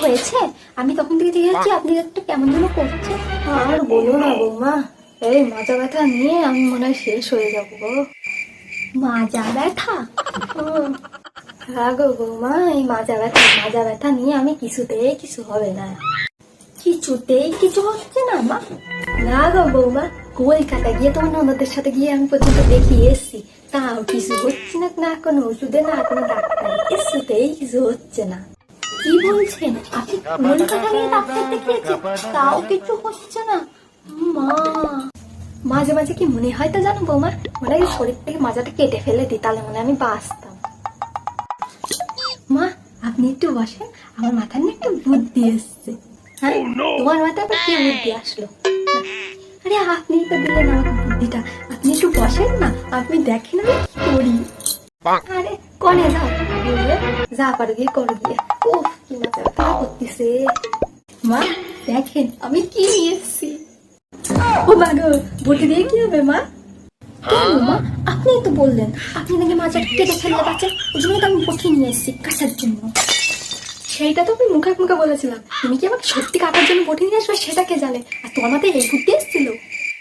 হয়েছে? আমি তখন থেকে দেখে যাচ্ছি আপনি একটা কেমন যেন করছে। আর বলো না বৌমা এই মাজা ব্যথা নিয়ে আমি মনে হয় শেষ হয়ে যাব গো। মাজা ব্যথা। হ্যাঁ গো বৌমা এই মাজা ব্যথা মাজা ব্যথা নিয়ে আমি কিছুতেই কিছু হবে না। কিছুতেই কিছু হচ্ছে না মা? না গো বৌমা কলকাতা গিয়ে তোমার ননদের সাথে গিয়ে আমি পর্যন্ত দেখিয়ে এসছি। তাও কিছু হচ্ছে না না কোনো ওষুধে না কোনো ডাক্তার কিছুতেই কিছু হচ্ছে না। কি বলছেন? আপনি ডাক্তার দেখিয়েছেন তাও কিছু হচ্ছে না। মা। মাঝে মাঝে কি মনে হয় তো জানো বৌমা? মনে হয় শরীর থেকে মাজাটা কেটে ফেলে দিই তাহলে মনে আমি বাঁচতাম। মা আপনি একটু বসেন। আমার মাথায় না একটু বুদ্ধি এসছে। হ্যাঁ? তোমার মাথায় আবার কি বুদ্ধি আসলো? আরে আপনি তো দিলেন আমাকে বুদ্ধিটা। আপনি একটু বসেন না। আপনি দেখেন আমি কি করি। আরে কনে যাও। যা পারো গিয়ে করো গিয়ে। ও কি মজা করতেছে মা দেখেন আমি কি নিয়ে এসেছি ও মা গো দিয়ে কি হবে মা? মা? আপনি তো বললেন আপনি নাকি মাজাটা কেটে ফেলতে পারছেন ওই জন্য তো আমি বটি নিয়ে এসেছি কাটার জন্য। সেইটা তো আমি মুখে মুখে বলেছিলাম। তুমি কি আমাকে সত্যি কাটার জন্য বটি নিয়ে আসবে? সেটা কে জানে? আর তোমার মাথায় এই বুদ্ধি এসেছিল।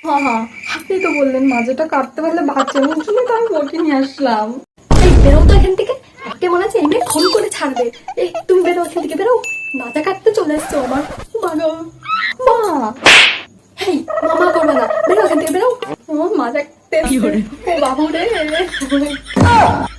হ্যাঁ হ্যাঁ আপনি তো বললেন মাজাটা কাটতে পারলে বাচ্চা জন্য তো আমি বটি নিয়ে আসলাম। এই বেরো তো এখান থেকে। একটা মনে আছে এমনি ফোন করে ছাড়বে। এই তুমি বেরো ওখান থেকে বেরো। মাথা কাটতে চলে এসছো আমার। মা মা! হেই মামা করবে না। বেরো ওখান থেকে বেরো। ও মাথা বাবু রে।